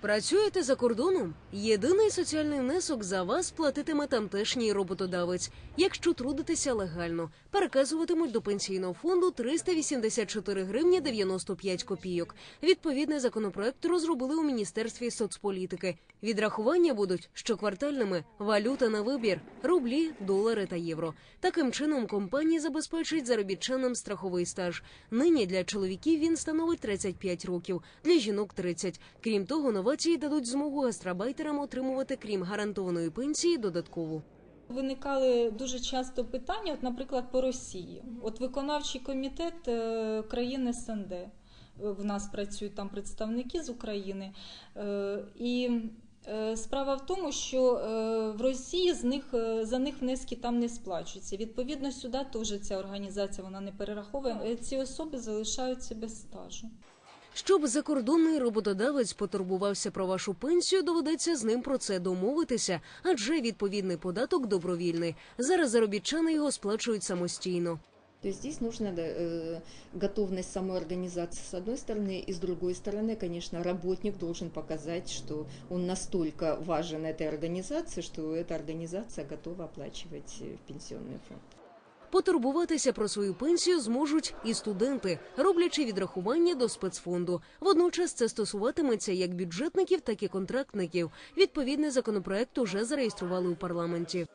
Працюєте за кордоном? Єдиний соціальний внесок за вас платитиме тамтешній роботодавець. Якщо трудитеся легально, переказуватимуть до пенсійного фонду 384 гривні 95 копійок. Відповідний законопроект розробили у міністерстві соцполітики. Відрахування будуть щоквартальними валюта на вибір рублі, долари та євро. Таким чином компанії забезпечують заробітчанам страховий стаж. Нині для чоловіків він становить 35 років, для жінок 30. Крім того, новації дадуть змогу гастробайтерам отримувати, крім гарантованої пенсії, додаткову. Виникали дуже часто питання, от, наприклад, по Росії. От виконавчий комітет е, країн СНД. е, В нас працюють там представники з України. Е, І справа в тому, що в Росії з них, за них внески там не сплачуються. Відповідно, сюди теж ця організація вона не перераховує. Ці особи залишаються без стажу. Щоб закордонний роботодавець потурбувався про вашу пенсію, доведеться з ним про це домовитися, адже відповідний податок добровільний. Зараз заробітчани його сплачують самостійно. То есть здесь нужна да, э, готовность самой организации с одной стороны, и с другой стороны, конечно, работник должен показать, что он настолько важен этой организации, что эта организация готова оплачивать э, пенсионный фонд. Потурбуватися про свою пенсію зможуть і студенти, роблячи відрахування до спецфонду. Водночас це стосуватиметься як бюджетників, так і контрактників. Відповідний законопроект уже зареєстрували у парламенті.